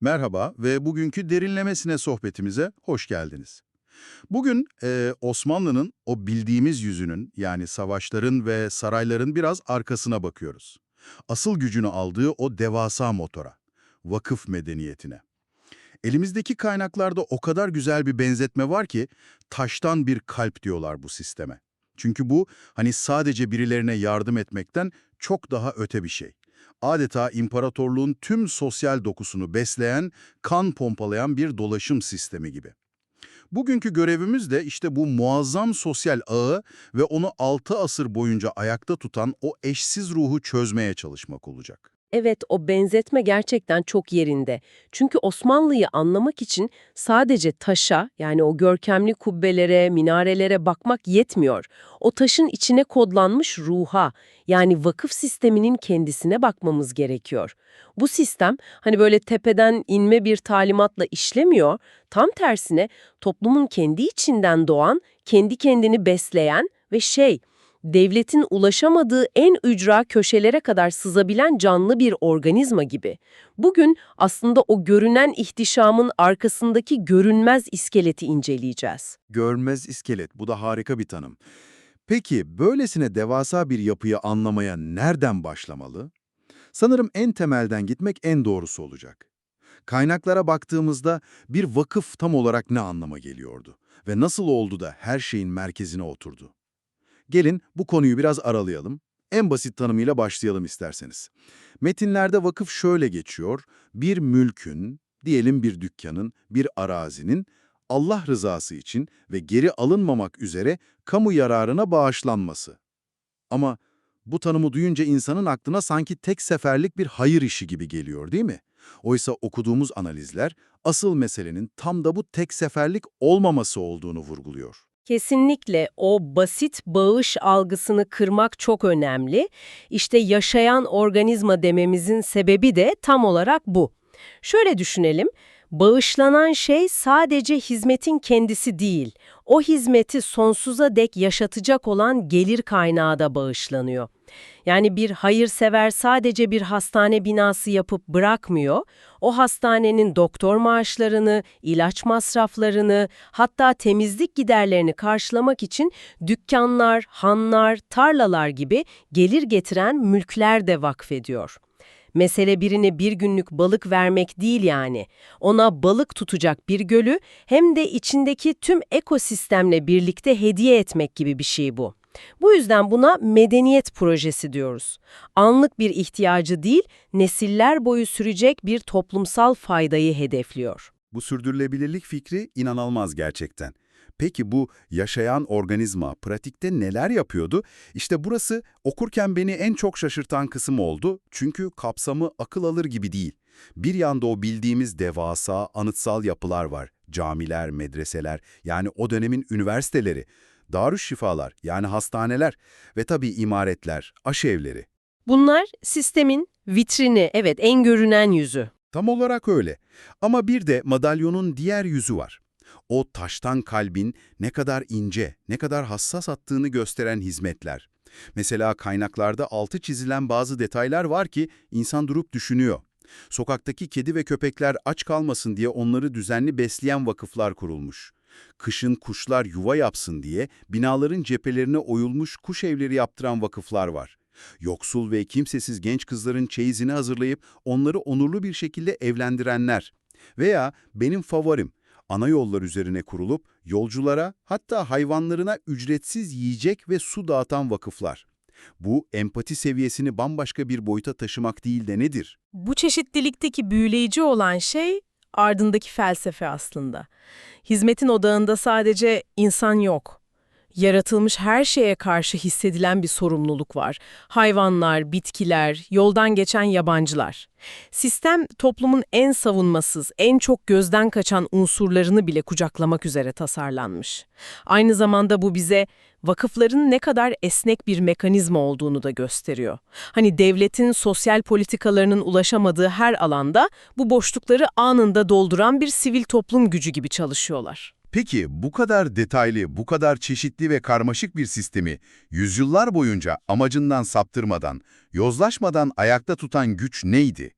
Merhaba ve bugünkü derinlemesine sohbetimize hoş geldiniz. Bugün e, Osmanlı'nın o bildiğimiz yüzünün yani savaşların ve sarayların biraz arkasına bakıyoruz. Asıl gücünü aldığı o devasa motora, vakıf medeniyetine. Elimizdeki kaynaklarda o kadar güzel bir benzetme var ki taştan bir kalp diyorlar bu sisteme. Çünkü bu hani sadece birilerine yardım etmekten çok daha öte bir şey. Adeta imparatorluğun tüm sosyal dokusunu besleyen, kan pompalayan bir dolaşım sistemi gibi. Bugünkü görevimiz de işte bu muazzam sosyal ağı ve onu 6 asır boyunca ayakta tutan o eşsiz ruhu çözmeye çalışmak olacak. Evet, o benzetme gerçekten çok yerinde. Çünkü Osmanlı'yı anlamak için sadece taşa, yani o görkemli kubbelere, minarelere bakmak yetmiyor. O taşın içine kodlanmış ruha, yani vakıf sisteminin kendisine bakmamız gerekiyor. Bu sistem hani böyle tepeden inme bir talimatla işlemiyor, tam tersine toplumun kendi içinden doğan, kendi kendini besleyen ve şey, devletin ulaşamadığı en ücra köşelere kadar sızabilen canlı bir organizma gibi. Bugün aslında o görünen ihtişamın arkasındaki görünmez iskeleti inceleyeceğiz. Görmez iskelet, bu da harika bir tanım. Peki, böylesine devasa bir yapıyı anlamaya nereden başlamalı? Sanırım en temelden gitmek en doğrusu olacak. Kaynaklara baktığımızda bir vakıf tam olarak ne anlama geliyordu ve nasıl oldu da her şeyin merkezine oturdu? Gelin bu konuyu biraz aralayalım. En basit tanımıyla başlayalım isterseniz. Metinlerde vakıf şöyle geçiyor, bir mülkün, diyelim bir dükkanın, bir arazinin, Allah rızası için ve geri alınmamak üzere kamu yararına bağışlanması. Ama bu tanımı duyunca insanın aklına sanki tek seferlik bir hayır işi gibi geliyor değil mi? Oysa okuduğumuz analizler asıl meselenin tam da bu tek seferlik olmaması olduğunu vurguluyor. Kesinlikle o basit bağış algısını kırmak çok önemli. İşte yaşayan organizma dememizin sebebi de tam olarak bu. Şöyle düşünelim, bağışlanan şey sadece hizmetin kendisi değil, o hizmeti sonsuza dek yaşatacak olan gelir kaynağı da bağışlanıyor. Yani bir hayırsever sadece bir hastane binası yapıp bırakmıyor, o hastanenin doktor maaşlarını, ilaç masraflarını, hatta temizlik giderlerini karşılamak için dükkanlar, hanlar, tarlalar gibi gelir getiren mülkler de vakfediyor. Mesele birine bir günlük balık vermek değil yani. Ona balık tutacak bir gölü hem de içindeki tüm ekosistemle birlikte hediye etmek gibi bir şey bu. Bu yüzden buna medeniyet projesi diyoruz. Anlık bir ihtiyacı değil, nesiller boyu sürecek bir toplumsal faydayı hedefliyor. Bu sürdürülebilirlik fikri inanılmaz gerçekten. Peki bu yaşayan organizma pratikte neler yapıyordu? İşte burası okurken beni en çok şaşırtan kısım oldu. Çünkü kapsamı akıl alır gibi değil. Bir yanda o bildiğimiz devasa, anıtsal yapılar var. Camiler, medreseler, yani o dönemin üniversiteleri. Darüşşifalar, yani hastaneler ve tabii imaretler, aşevleri. Bunlar sistemin vitrini, evet en görünen yüzü. Tam olarak öyle. Ama bir de madalyonun diğer yüzü var. O taştan kalbin ne kadar ince, ne kadar hassas attığını gösteren hizmetler. Mesela kaynaklarda altı çizilen bazı detaylar var ki insan durup düşünüyor. Sokaktaki kedi ve köpekler aç kalmasın diye onları düzenli besleyen vakıflar kurulmuş. Kışın kuşlar yuva yapsın diye binaların cephelerine oyulmuş kuş evleri yaptıran vakıflar var. Yoksul ve kimsesiz genç kızların çeyizini hazırlayıp onları onurlu bir şekilde evlendirenler. Veya benim favorim, ana yollar üzerine kurulup yolculara hatta hayvanlarına ücretsiz yiyecek ve su dağıtan vakıflar. Bu empati seviyesini bambaşka bir boyuta taşımak değil de nedir? Bu çeşitlilikteki büyüleyici olan şey ardındaki felsefe aslında. Hizmetin odağında sadece insan yok. Yaratılmış her şeye karşı hissedilen bir sorumluluk var. Hayvanlar, bitkiler, yoldan geçen yabancılar. Sistem toplumun en savunmasız, en çok gözden kaçan unsurlarını bile kucaklamak üzere tasarlanmış. Aynı zamanda bu bize vakıfların ne kadar esnek bir mekanizma olduğunu da gösteriyor. Hani devletin sosyal politikalarının ulaşamadığı her alanda bu boşlukları anında dolduran bir sivil toplum gücü gibi çalışıyorlar. Peki bu kadar detaylı, bu kadar çeşitli ve karmaşık bir sistemi yüzyıllar boyunca amacından saptırmadan, yozlaşmadan ayakta tutan güç neydi?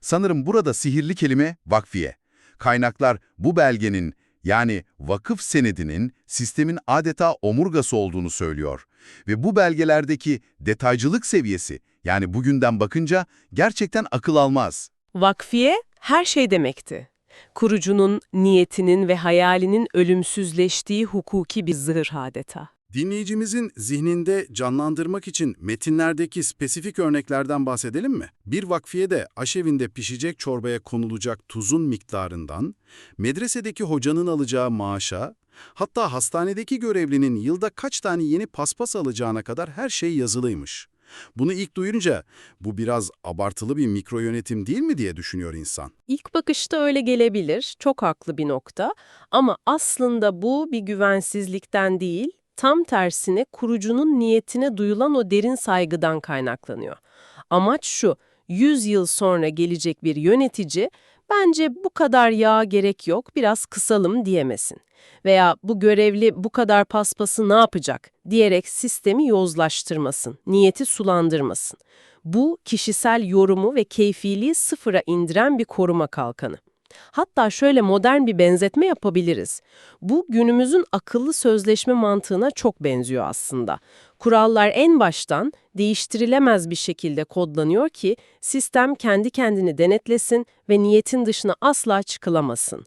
Sanırım burada sihirli kelime vakfiye. Kaynaklar bu belgenin yani vakıf senedinin sistemin adeta omurgası olduğunu söylüyor. Ve bu belgelerdeki detaycılık seviyesi yani bugünden bakınca gerçekten akıl almaz. Vakfiye her şey demekti. Kurucunun, niyetinin ve hayalinin ölümsüzleştiği hukuki bir zırh adeta. Dinleyicimizin zihninde canlandırmak için metinlerdeki spesifik örneklerden bahsedelim mi? Bir vakfiyede aşevinde pişecek çorbaya konulacak tuzun miktarından, medresedeki hocanın alacağı maaşa, hatta hastanedeki görevlinin yılda kaç tane yeni paspas alacağına kadar her şey yazılıymış. Bunu ilk duyunca bu biraz abartılı bir mikro yönetim değil mi diye düşünüyor insan. İlk bakışta öyle gelebilir, çok haklı bir nokta. Ama aslında bu bir güvensizlikten değil, tam tersine kurucunun niyetine duyulan o derin saygıdan kaynaklanıyor. Amaç şu, 100 yıl sonra gelecek bir yönetici, bence bu kadar yağ gerek yok, biraz kısalım diyemesin. Veya bu görevli bu kadar paspası ne yapacak diyerek sistemi yozlaştırmasın, niyeti sulandırmasın. Bu kişisel yorumu ve keyfiliği sıfıra indiren bir koruma kalkanı. Hatta şöyle modern bir benzetme yapabiliriz. Bu günümüzün akıllı sözleşme mantığına çok benziyor aslında. Kurallar en baştan değiştirilemez bir şekilde kodlanıyor ki sistem kendi kendini denetlesin ve niyetin dışına asla çıkılamasın.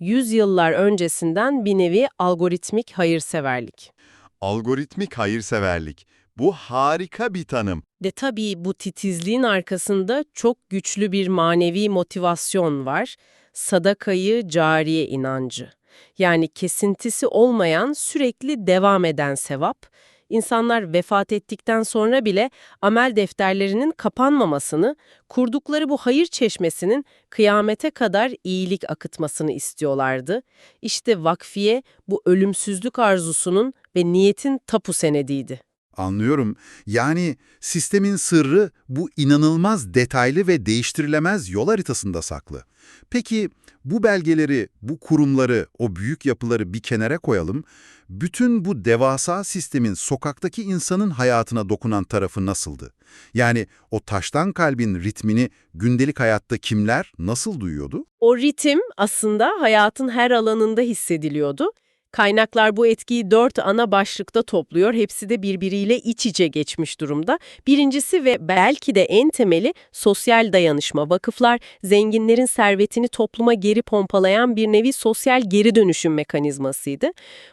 Yüzyıllar öncesinden bir nevi algoritmik hayırseverlik. Algoritmik hayırseverlik. Bu harika bir tanım. De tabii bu titizliğin arkasında çok güçlü bir manevi motivasyon var. Sadakayı cariye inancı. Yani kesintisi olmayan, sürekli devam eden sevap. İnsanlar vefat ettikten sonra bile amel defterlerinin kapanmamasını, kurdukları bu hayır çeşmesinin kıyamete kadar iyilik akıtmasını istiyorlardı. İşte vakfiye bu ölümsüzlük arzusunun ve niyetin tapu senediydi. Anlıyorum. Yani sistemin sırrı bu inanılmaz detaylı ve değiştirilemez yol haritasında saklı. Peki bu belgeleri, bu kurumları, o büyük yapıları bir kenara koyalım. Bütün bu devasa sistemin sokaktaki insanın hayatına dokunan tarafı nasıldı? Yani o taştan kalbin ritmini gündelik hayatta kimler nasıl duyuyordu? O ritim aslında hayatın her alanında hissediliyordu. Kaynaklar bu etkiyi dört ana başlıkta topluyor. Hepsi de birbiriyle iç içe geçmiş durumda. Birincisi ve belki de en temeli sosyal dayanışma. Vakıflar zenginlerin servetini topluma geri pompalayan bir nevi sosyal geri dönüşüm mekanizmasıydı.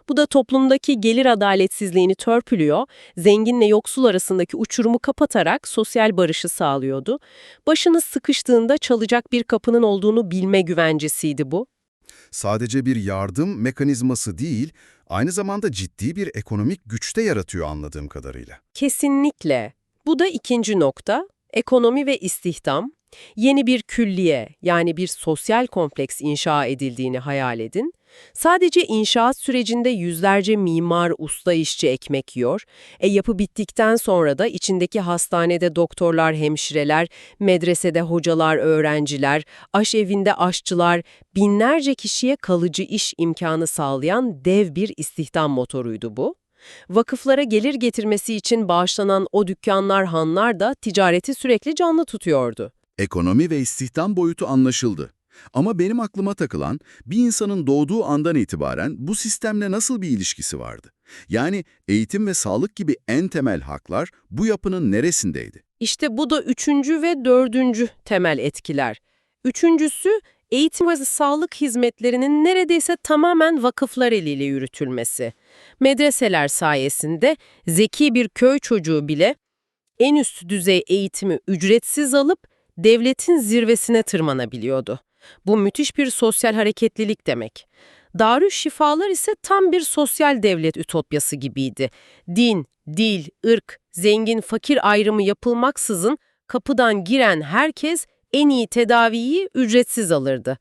Bu da toplumdaki gelir adaletsizliğini törpülüyor, zenginle yoksul arasındaki uçurumu kapatarak sosyal barışı sağlıyordu. Başınız sıkıştığında çalacak bir kapının olduğunu bilme güvencesiydi bu. Sadece bir yardım mekanizması değil, aynı zamanda ciddi bir ekonomik güçte yaratıyor anladığım kadarıyla. Kesinlikle. Bu da ikinci nokta. Ekonomi ve istihdam. Yeni bir külliye yani bir sosyal kompleks inşa edildiğini hayal edin. Sadece inşaat sürecinde yüzlerce mimar, usta işçi ekmek yiyor. E yapı bittikten sonra da içindeki hastanede doktorlar, hemşireler, medresede hocalar, öğrenciler, aşevinde aşçılar, binlerce kişiye kalıcı iş imkanı sağlayan dev bir istihdam motoruydu bu. Vakıflara gelir getirmesi için bağışlanan o dükkanlar, hanlar da ticareti sürekli canlı tutuyordu. Ekonomi ve istihdam boyutu anlaşıldı. Ama benim aklıma takılan bir insanın doğduğu andan itibaren bu sistemle nasıl bir ilişkisi vardı? Yani eğitim ve sağlık gibi en temel haklar bu yapının neresindeydi? İşte bu da üçüncü ve dördüncü temel etkiler. Üçüncüsü, eğitim ve sağlık hizmetlerinin neredeyse tamamen vakıflar eliyle yürütülmesi. Medreseler sayesinde zeki bir köy çocuğu bile en üst düzey eğitimi ücretsiz alıp devletin zirvesine tırmanabiliyordu. Bu müthiş bir sosyal hareketlilik demek. Darüşşifalar ise tam bir sosyal devlet ütopyası gibiydi. Din, dil, ırk, zengin, fakir ayrımı yapılmaksızın kapıdan giren herkes en iyi tedaviyi ücretsiz alırdı.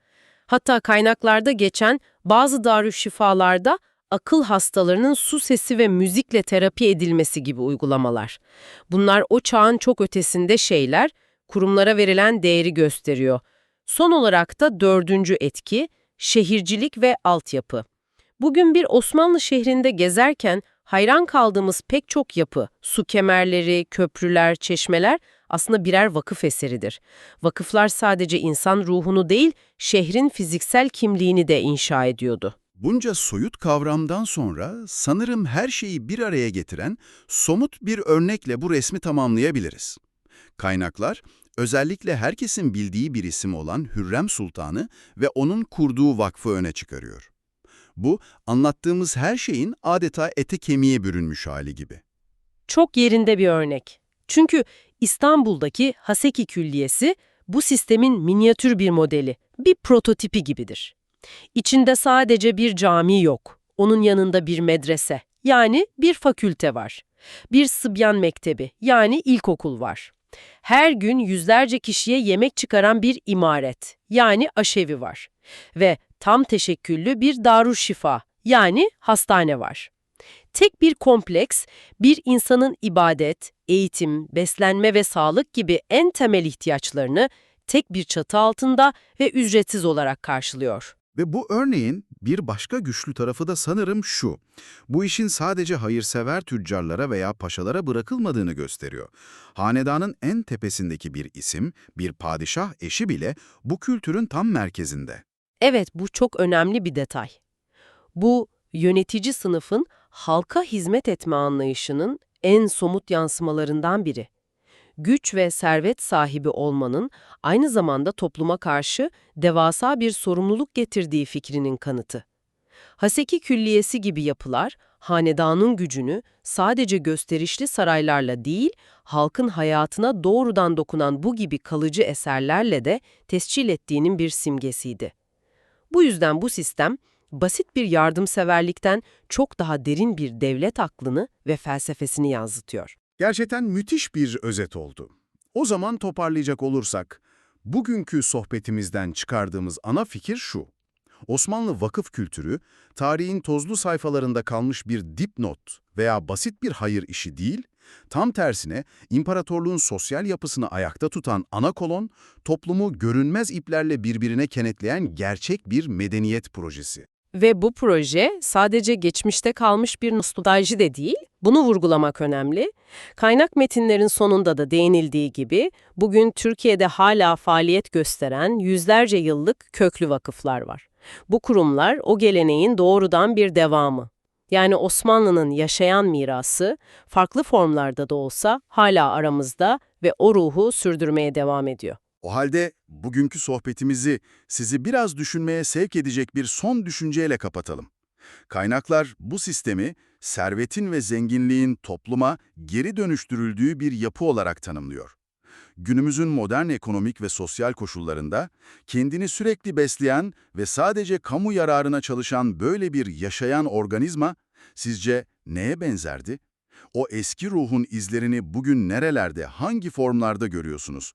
Hatta kaynaklarda geçen bazı darüşşifalarda akıl hastalarının su sesi ve müzikle terapi edilmesi gibi uygulamalar. Bunlar o çağın çok ötesinde şeyler, kurumlara verilen değeri gösteriyor. Son olarak da dördüncü etki, şehircilik ve altyapı. Bugün bir Osmanlı şehrinde gezerken hayran kaldığımız pek çok yapı, su kemerleri, köprüler, çeşmeler aslında birer vakıf eseridir. Vakıflar sadece insan ruhunu değil, şehrin fiziksel kimliğini de inşa ediyordu. Bunca soyut kavramdan sonra sanırım her şeyi bir araya getiren somut bir örnekle bu resmi tamamlayabiliriz. Kaynaklar, özellikle herkesin bildiği bir isim olan Hürrem Sultan'ı ve onun kurduğu vakfı öne çıkarıyor. Bu, anlattığımız her şeyin adeta ete kemiğe bürünmüş hali gibi. Çok yerinde bir örnek. Çünkü İstanbul'daki Haseki Külliyesi bu sistemin minyatür bir modeli, bir prototipi gibidir. İçinde sadece bir cami yok. Onun yanında bir medrese, yani bir fakülte var. Bir Sıbyan Mektebi, yani ilkokul var. Her gün yüzlerce kişiye yemek çıkaran bir imaret, yani aşevi var. Ve tam teşekküllü bir darüşşifa, yani hastane var. Tek bir kompleks, bir insanın ibadet, eğitim, beslenme ve sağlık gibi en temel ihtiyaçlarını tek bir çatı altında ve ücretsiz olarak karşılıyor. Ve bu örneğin bir başka güçlü tarafı da sanırım şu. Bu işin sadece hayırsever tüccarlara veya paşalara bırakılmadığını gösteriyor. Hanedanın en tepesindeki bir isim, bir padişah eşi bile bu kültürün tam merkezinde. Evet, bu çok önemli bir detay. Bu, yönetici sınıfın halka hizmet etme anlayışının en somut yansımalarından biri. Güç ve servet sahibi olmanın aynı zamanda topluma karşı devasa bir sorumluluk getirdiği fikrinin kanıtı. Haseki Külliyesi gibi yapılar, hanedanın gücünü sadece gösterişli saraylarla değil, halkın hayatına doğrudan dokunan bu gibi kalıcı eserlerle de tescil ettiğinin bir simgesiydi. Bu yüzden bu sistem, basit bir yardımseverlikten çok daha derin bir devlet aklını ve felsefesini yansıtıyor. Gerçekten müthiş bir özet oldu. O zaman toparlayacak olursak, bugünkü sohbetimizden çıkardığımız ana fikir şu. Osmanlı vakıf kültürü, tarihin tozlu sayfalarında kalmış bir dipnot veya basit bir hayır işi değil, tam tersine imparatorluğun sosyal yapısını ayakta tutan ana kolon, toplumu görünmez iplerle birbirine kenetleyen gerçek bir medeniyet projesi. Ve bu proje sadece geçmişte kalmış bir nostalji de değil, bunu vurgulamak önemli. Kaynak metinlerin sonunda da değinildiği gibi, bugün Türkiye'de hala faaliyet gösteren yüzlerce yıllık köklü vakıflar var. Bu kurumlar o geleneğin doğrudan bir devamı. Yani Osmanlı'nın yaşayan mirası, farklı formlarda da olsa hala aramızda ve o ruhu sürdürmeye devam ediyor. O halde bugünkü sohbetimizi sizi biraz düşünmeye sevk edecek bir son düşünceyle kapatalım. Kaynaklar bu sistemi servetin ve zenginliğin topluma geri dönüştürüldüğü bir yapı olarak tanımlıyor. Günümüzün modern ekonomik ve sosyal koşullarında kendini sürekli besleyen ve sadece kamu yararına çalışan böyle bir yaşayan organizma sizce neye benzerdi? O eski ruhun izlerini bugün nerelerde, hangi formlarda görüyorsunuz?